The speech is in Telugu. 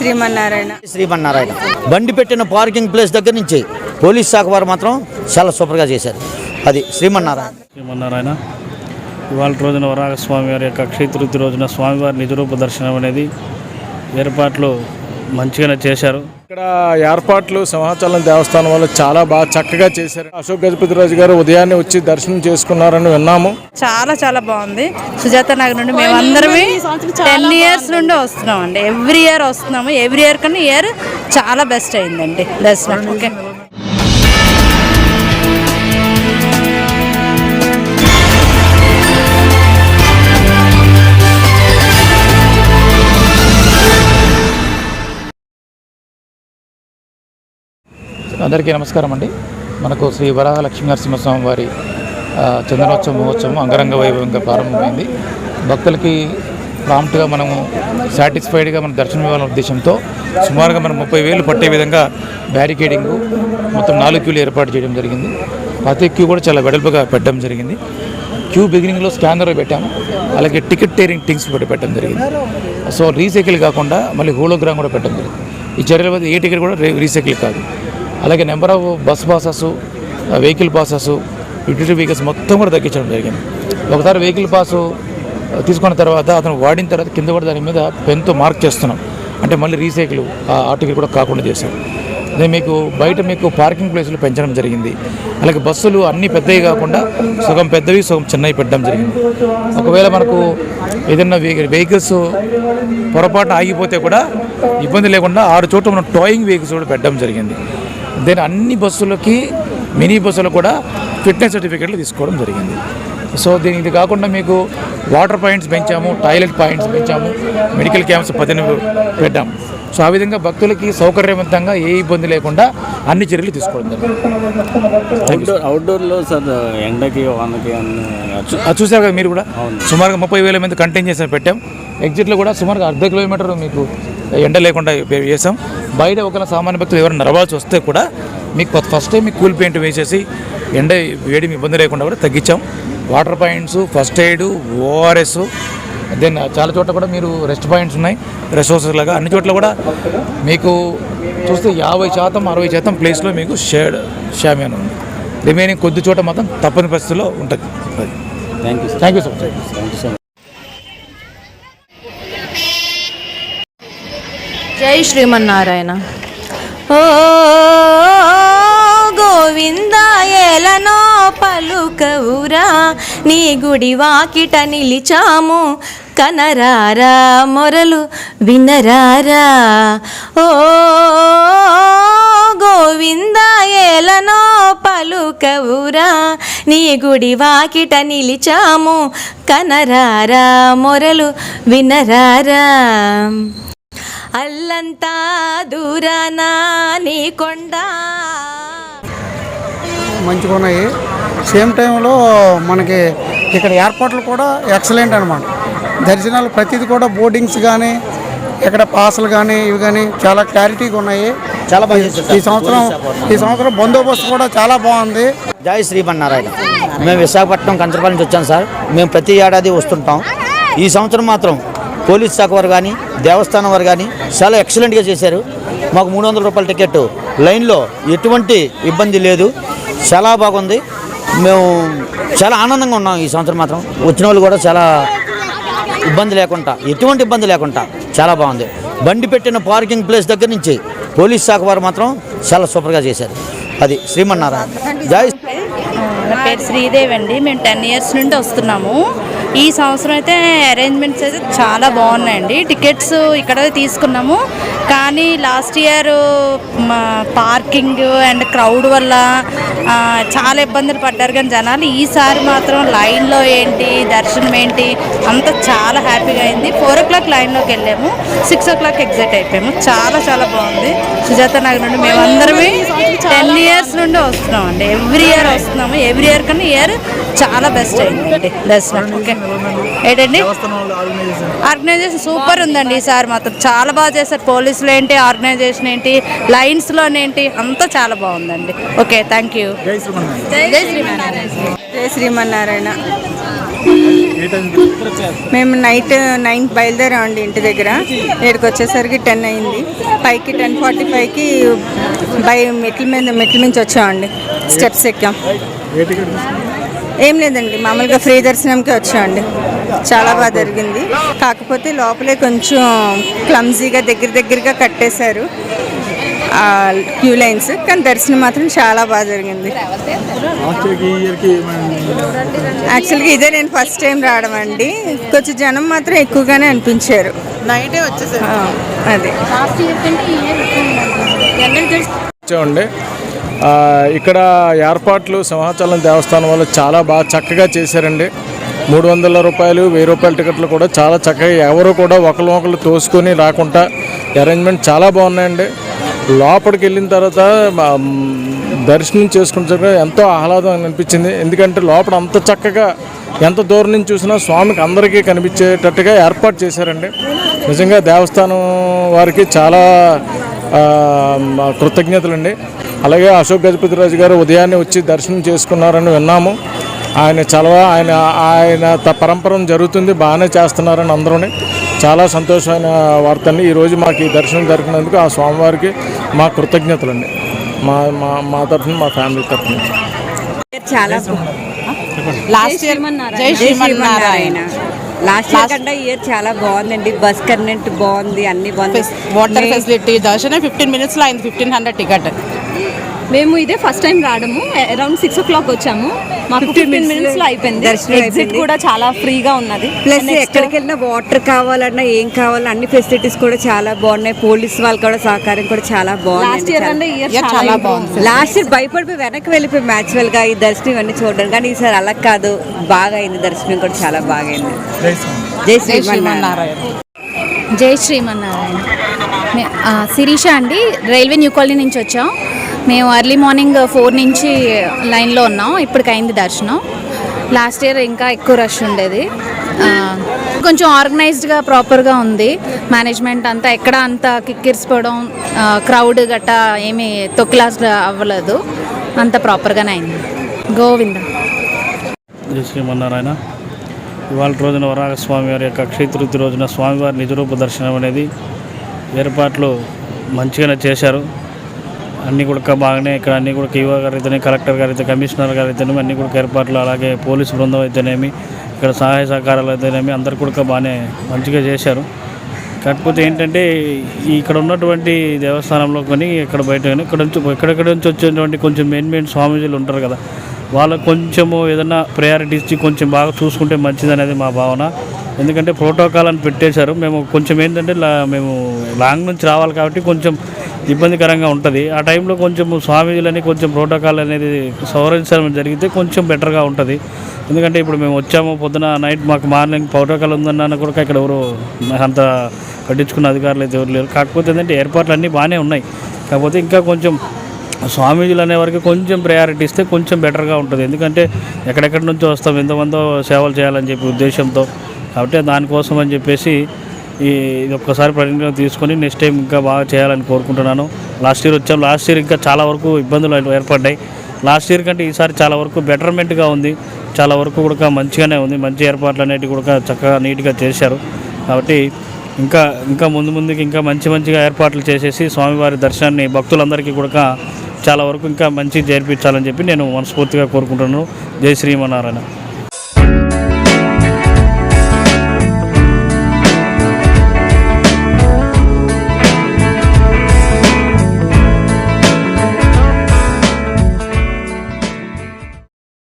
శ్రీమన్నారాయణ. శ్రీమన్నారాయణ. బండి పెట్టిన పార్కింగ్ ప్లేస్ దగ్గర నుంచి పోలీస్ శాఖ వారు మాత్రం చాలా సూపర్గా చేశారు. అది శ్రీమన్నారాయణ. శ్రీమన్నారాయణ. ఇవాళ రోజున వరాహ స్వామి వారి యొక్క అక్షయ తృతీయ రోజున స్వామివారి నిజరూప దర్శనం అనేది ఏర్పాట్లు మంచిగానే చేశారు. ఇక్కడ ఏర్పాట్లు సింహాచలం దేవస్థానం వాళ్ళు చాలా బాగా చక్కగా చేశారు. అశోక్ గజపతిరాజు గారు ఉదయాన్నే వచ్చి దర్శనం చేసుకున్నారని విన్నాము. చాలా చాలా బాగుంది. సుజాత నగర్ నుండి మేము అందరమే టెన్ ఇయర్స్ నుండి వస్తున్నాం అండి ఎవ్రీ ఇయర్ వస్తున్నాము. ఎవ్రీ ఇయర్ కన్నా ఇయర్ చాలా బెస్ట్ అయిందండి. దర్శనం ఓకే అందరికీ నమస్కారం అండి. మనకు శ్రీ వరాహ లక్ష్మీ నరసింహస్వామి వారి చంద్రోత్సవ మహోత్సవం అంగరంగ వైభవంగా ప్రారంభమైంది. భక్తులకి ప్రాంప్ట్గా మనము సాటిస్ఫైడ్గా మనం దర్శనం ఇవ్వాలనే ఉద్దేశంతో సుమారుగా మనం ముప్పై వేలు పట్టే విధంగా బ్యారికేడింగ్ మొత్తం నాలుగు క్యూలు ఏర్పాటు చేయడం జరిగింది. ప్రతి క్యూ కూడా చాలా వెడల్పుగా పెట్టడం జరిగింది. క్యూ బిగినింగ్లో స్కానర్ పెట్టాము. అలాగే టికెట్ టేరింగ్ టింగ్స్ కూడా పెట్టడం జరిగింది. సో రీసైకిల్ కాకుండా మళ్ళీ హోలోగ్రామ్ కూడా పెట్టడం జరిగింది. ఈ చర్యల ఏ టికెట్ కూడా రీసైకిల్ కాదు. అలాగే number of bus passes vehicle passes utility vehicles మొత్తం కూడా తగ్గించడం జరిగింది. ఒకసారి వెహికల్ పాసు తీసుకున్న తర్వాత అతను వాడిన తర్వాత కింద కూడా దాని మీద పెన్తో మార్క్ చేస్తున్నాం. అంటే మళ్ళీ రీసైకిల్ ఆ టికెట్ కూడా కాకుండా చేశాం అదే మీకు బయట మీకు పార్కింగ్ ప్లేసులు పెంచడం జరిగింది. అలాగే బస్సులు అన్నీ పెద్దవి కాకుండా సగం పెద్దవి సగం చిన్నవి పెట్టడం జరిగింది. ఒకవేళ మనకు ఏదైనా వెహికల్స్ పొరపాటున ఆగిపోతే కూడా ఇబ్బంది లేకుండా ఆరు చోట్ల మనం టోయింగ్ వెహికల్స్ కూడా పెట్టడం జరిగింది. దెన్ అన్ని బస్సులకి మినీ బస్సులకు కూడా ఫిట్నెస్ సర్టిఫికెట్లు తీసుకోవడం జరిగింది. సో దీని ఇది కాకుండా మీకు వాటర్ పాయింట్స్ పెంచాము టాయిలెట్ పాయింట్స్ పెంచాము మెడికల్ క్యాంప్స్ పద్దెనిమిది పెట్టాము సో ఆ విధంగా భక్తులకి సౌకర్యవంతంగా ఏ ఇబ్బంది లేకుండా అన్ని చర్యలు తీసుకోవడం అవుట్డోర్లో సార్ ఎండకి వానకి చూసారు కదా మీరు కూడా? సుమారుగా ముప్పై వేల మంది కంటైన్ చేసి పెట్టాం. ఎగ్జిట్లో కూడా సుమారుగా అర్ధ కిలోమీటర్ మీకు ఎండ లేకుండా వేసాం బయట ఒకవేళ సామాన్య భక్తులు ఎవరైనా నడవాల్సి వస్తే కూడా మీకు ఫస్ట్ టైం మీకు కూల్ పెయింట్ వేసేసి ఎండ వేడి ఇబ్బంది లేకుండా కూడా తగ్గించాం. Water points first aid ORS then చాలా చోట్ల కూడా మీరు రెస్ట్ పాయింట్స్ ఉన్నాయి. రెస్ట్ హౌసెస్ లాగా అన్ని చోట్ల కూడా మీకు చూస్తే యాభై శాతం అరవై శాతం ప్లేస్లో మీకు షేడ్ షామియాన్ ఉంది. రిమైనింగ్ కొద్ది చోట మాత్రం తప్పని పరిస్థితిలో ఉంటుంది. Thank you sir thank you so much thank you so జై శ్రీమన్నారాయణ. ఓ గోవింద ఏలనో పలుకవురా నీ గుడి వాకిట నిలిచాము. కనరారా మొరలు వినరారా. ఓ గోవింద ఏలనో పలుకవురా నీ గుడి వాకిట నిలిచాము. కనరారా మొరలు వినరారా. అల్లంతా దూరాన నీ కొండ? మంచిగా ఉన్నాయి సేమ్ టైంలో మనకి ఇక్కడ ఏర్పాట్లు కూడా ఎక్సలెంట్ అనమాట దర్శనాలు ప్రతిది కూడా బోర్డింగ్స్ కానీ ఇక్కడ పాసలు కానీ ఇవి కానీ చాలా క్లారిటీగా ఉన్నాయి. చాలా బాగా ఈ సంవత్సరం ఈ సంవత్సరం బందోబస్తు కూడా చాలా బాగుంది. జై శ్రీమన్నారాయణ. మేము విశాఖపట్నం కంచరపల్లి నుంచి వచ్చాం సార్. మేము ప్రతి ఏడాది వస్తుంటాం. ఈ సంవత్సరం మాత్రం పోలీస్ శాఖ వారు కానీ దేవస్థానం వారు కానీ చాలా ఎక్సలెంట్గా చేశారు. మాకు మూడు వందల రూపాయల టికెట్. లైన్లో ఎటువంటి ఇబ్బంది లేదు. చాలా బాగుంది. మేము చాలా ఆనందంగా ఉన్నాం ఈ సంవత్సరం మాత్రం. వచ్చిన వాళ్ళు కూడా చాలా ఇబ్బంది లేకుండా ఎటువంటి ఇబ్బంది లేకుండా చాలా బాగుంది. బండి పెట్టిన పార్కింగ్ ప్లేస్ దగ్గర నుంచి పోలీస్ శాఖ వారు మాత్రం చాలా సూపర్గా చేశారు. అది శ్రీమన్నారాయణ. జై పేరు శ్రీదేవి అండి. మేము టెన్ ఇయర్స్ నుండి వస్తున్నాము. ఈ సంవత్సరం అయితే అరేంజ్మెంట్స్ అయితే చాలా బాగున్నాయండి. టికెట్స్ ఇక్కడ తీసుకున్నాము. కానీ last year parking and crowd వల్ల చాలా ఇబ్బందులు పడ్డారు కానీ జనాలు ఈసారి మాత్రం లైన్లో ఏంటి దర్శనం ఏంటి అంతా చాలా హ్యాపీగా అయింది. ఫోర్ ఓ క్లాక్ లైన్లోకి వెళ్ళాము. సిక్స్ ఓ క్లాక్ ఎగ్జిట్ అయిపోయాము. చాలా చాలా బాగుంది. సుజాత నగర్ నుండి మేము అందరమే టెన్ ఇయర్స్ నుండి వస్తున్నాం అండి ఎవ్రీ ఇయర్ వస్తున్నాము. ఎవ్రీ ఇయర్ కన్నా ఇయర్ చాలా బెస్ట్ అయిందండి దర్శనం ఓకే ఏంటండి? ఆర్గనైజేషన్ సూపర్ ఉందండి ఈసారి మాత్రం. చాలా బాగా చేశారు. పోలీసులు ఏంటి ఆర్గనైజేషన్ ఏంటి లైన్స్లోనేంటి అంతా చాలా బాగుందండి. Okay thank you. జై శ్రీమన్నారాయణ. జై శ్రీమన్నారాయణ. మేము నైట్ నైన్ బయలుదేరామండి ఇంటి దగ్గర. ఇక్కడికి వచ్చేసరికి టెన్ అయింది. పైకి టెన్ ఫార్టీ ఫైవ్కి బై మెట్ల మీద మెట్ల నుంచి వచ్చామండి. స్టెప్స్ ఎక్కాం. ఏం లేదండి మామూలుగా ఫ్రీ దర్శనంకి వచ్చామండి. చాలా బాగా జరిగింది. కాకపోతే లోపలే కొంచెం క్లమ్జీగా దగ్గర దగ్గరగా కట్టేశారు క్యూ లైన్స్. కానీ దర్శనం మాత్రం చాలా బాగా జరిగింది. యాక్చువల్గా ఇదే నేను ఫస్ట్ టైం రావడం అండి. కొంచెం జనం మాత్రం ఎక్కువగానే అనిపించారు. నైటే వచ్చేసారు. అదే. వచ్చామండి. ఇక్కడ ఏర్పాట్లు సింహాచలం దేవస్థానం వాళ్ళు చాలా బాగా చక్కగా చేశారండి. మూడు వందల రూపాయలు వెయ్యి రూపాయల టికెట్లు కూడా చాలా చక్కగా ఎవరు కూడా ఒకరు ఒకరు తోసుకొని రాకుండా అరేంజ్మెంట్ చాలా బాగున్నాయండి. లోపలికి వెళ్ళిన తర్వాత దర్శనం చేసుకుంటే ఎంతో ఆహ్లాదం అనిపించింది. ఎందుకంటే లోపల అంత చక్కగా ఎంత దూరం నుంచి చూసినా స్వామికి అందరికీ కనిపించేటట్టుగా ఏర్పాటు చేశారండి. నిజంగా దేవస్థానం వారికి చాలా కృతజ్ఞతలండి. అలాగే అశోక్ గజపతిరాజు గారు ఉదయాన్నే వచ్చి దర్శనం చేసుకున్నారని విన్నాము. ఆయన చలవ ఆయన ఆయన త పరంపరం జరుగుతుంది బాగానే చేస్తున్నారని అందరూ చాలా సంతోషమైన వార్త అండి ఈరోజు మాకు ఈ దర్శనం జరిగినందుకు ఆ స్వామివారికి మా కృతజ్ఞతలండి. మా మా మా తరఫున మా ఫ్యామిలీ తరఫున. చాలా లాస్ట్ ఇయర్ జై శ్రీమన్నారాయణ. లాస్ట్ ఇయర్ కంటే ఇయర్ చాలా బాగుందండి. బస్ కరెంట్ బాగుంది అన్ని బాగుంది. వాటర్ ఫెసిలిటీ దర్శనం ఫిఫ్టీన్ మినిట్స్లో అయింది ఫిఫ్టీన్ హండ్రెడ్ టికెట్ మేము ఇదే ఫస్ట్ టైం రావడము. అరౌండ్ సిక్స్ ఓ క్లాక్ వచ్చాము. మాకు 15 ఫిఫ్టీన్ మినిట్స్లో అయిపోయింది. దర్శనం ఎగ్జిట్. కూడా చాలా ఫ్రీగా ఉన్నది. ప్లస్ ఎక్కడికి వెళ్ళినా వాటర్ కావాలన్నా ఏం కావాలన్నా అన్ని ఫెసిలిటీస్ కూడా చాలా బాగున్నాయి. పోలీస్ వాళ్ళు కూడా సహకారం కూడా చాలా లాస్ట్ బాగుంది ఇయర్ అంటే ఇయర్ చాలా బాగుంది. లాస్ట్ ఇయర్ భయపడిపోయి వెనక్కి వెళ్ళిపోయి మ్యాచువల్గా ఈ దర్శనం ఇవన్నీ చూడడం. కానీ ఈసారి అలా కాదు. బాగా అయింది. దర్శనం కూడా చాలా బాగా అయింది. జై శ్రీమన్నారాయణ. జై శ్రీమన్నారాయణ. శిరీష అండి. రైల్వే న్యూ కాలనీ నుంచి వచ్చాం. మేము ఎర్లీ మార్నింగ్ ఫోర్ నుంచి లైన్లో ఉన్నాం. ఇప్పటికి అయింది దర్శనం. లాస్ట్ ఇయర్ ఇంకా ఎక్కువ రష్ ఉండేది. కొంచెం ఆర్గనైజ్డ్గా ప్రాపర్గా ఉంది. మేనేజ్మెంట్ అంతా ఎక్కడ అంత కిక్కిరిసిపోవడం క్రౌడ్ గట్టా ఏమీ తొక్కిలాస్ అవ్వలేదు. అంత ప్రాపర్గానే అయింది. గోవింద. జై శ్రీమన్నారాయణ. ఇవాళ రోజున వరాహ స్వామి వారి యొక్క క్షేతృతి రోజున స్వామివారి నిజరూప దర్శనం అనేది ఏర్పాట్లు మంచిగానే చేశారు. అన్నీ కూడా బాగానే ఇక్కడ అన్నీ కూడా ఈవో గారు అయితేనే కలెక్టర్ గారు అయితే కమిషనర్ గారు అయితేనేమి అన్నీ కూడా ఏర్పాట్లు అలాగే పోలీసు బృందం అయితేనేమి ఇక్కడ సహాయ సహకారాలు అయితేనేమి అందరు కూడా బాగానే మంచిగా చేశారు. కాకపోతే ఏంటంటే ఇక్కడ ఉన్నటువంటి దేవస్థానంలో కానీ ఇక్కడ బయట కానీ ఇక్కడ నుంచి ఎక్కడెక్కడ నుంచి వచ్చేటువంటి కొంచెం మెయిన్ మెయిన్ స్వామీజీలు ఉంటారు కదా వాళ్ళకు కొంచెము ఏదైనా ప్రయారిటీ ఇచ్చి కొంచెం బాగా చూసుకుంటే మంచిది అనేది మా భావన. ఎందుకంటే ప్రోటోకాల్ అని పెట్టేశారు. మేము కొంచెం ఏంటంటే మేము లాంగ్ నుంచి రావాలి కాబట్టి కొంచెం ఇబ్బందికరంగా ఉంటుంది. ఆ టైంలో కొంచెం స్వామీజీలని కొంచెం ప్రోటోకాల్ అనేది సవరించడం జరిగితే కొంచెం బెటర్గా ఉంటుంది. ఎందుకంటే ఇప్పుడు మేము వచ్చాము పొద్దున నైట్ మాకు మార్నింగ్ ప్రోటోకాల్ ఉందన్న కూడా ఇక్కడ ఎవరు అంత పట్టించుకున్న అధికారులు అయితే ఎవరు లేరు. కాకపోతే ఏంటంటే ఏర్పాట్లు అన్నీ బాగానే ఉన్నాయి. కాకపోతే ఇంకా కొంచెం స్వామీజీలు అనే వరకు కొంచెం ప్రయారిటీ ఇస్తే కొంచెం బెటర్గా ఉంటుంది. ఎందుకంటే ఎక్కడెక్కడి నుంచో వస్తాం ఎంతమందో సేవలు చేయాలని చెప్పి ఉద్దేశంతో. కాబట్టి దానికోసం అని చెప్పేసి ఇది ఒక్కసారి పరిగణన తీసుకొని నెక్స్ట్ టైం ఇంకా బాగా చేయాలని కోరుకుంటున్నాను. లాస్ట్ ఇయర్ వచ్చాం. లాస్ట్ ఇయర్ ఇంకా చాలా వరకు ఇబ్బందులు ఏర్పడ్డాయి. లాస్ట్ ఇయర్ కంటే ఈసారి చాలా వరకు బెటర్మెంట్గా ఉంది. చాలా వరకు కూడా మంచిగానే ఉంది. మంచి ఏర్పాట్లు అనేటివి కూడా చక్కగా నీట్గా చేశారు. కాబట్టి ఇంకా ఇంకా ముందు ముందుకి ఇంకా మంచి మంచిగా ఏర్పాట్లు చేసేసి స్వామివారి దర్శనాన్ని భక్తులందరికీ కూడా చాలా వరకు ఇంకా మంచి చేర్పించాలని చెప్పి నేను మనస్ఫూర్తిగా కోరుకుంటున్నాను. జై శ్రీమన్నారాయణ.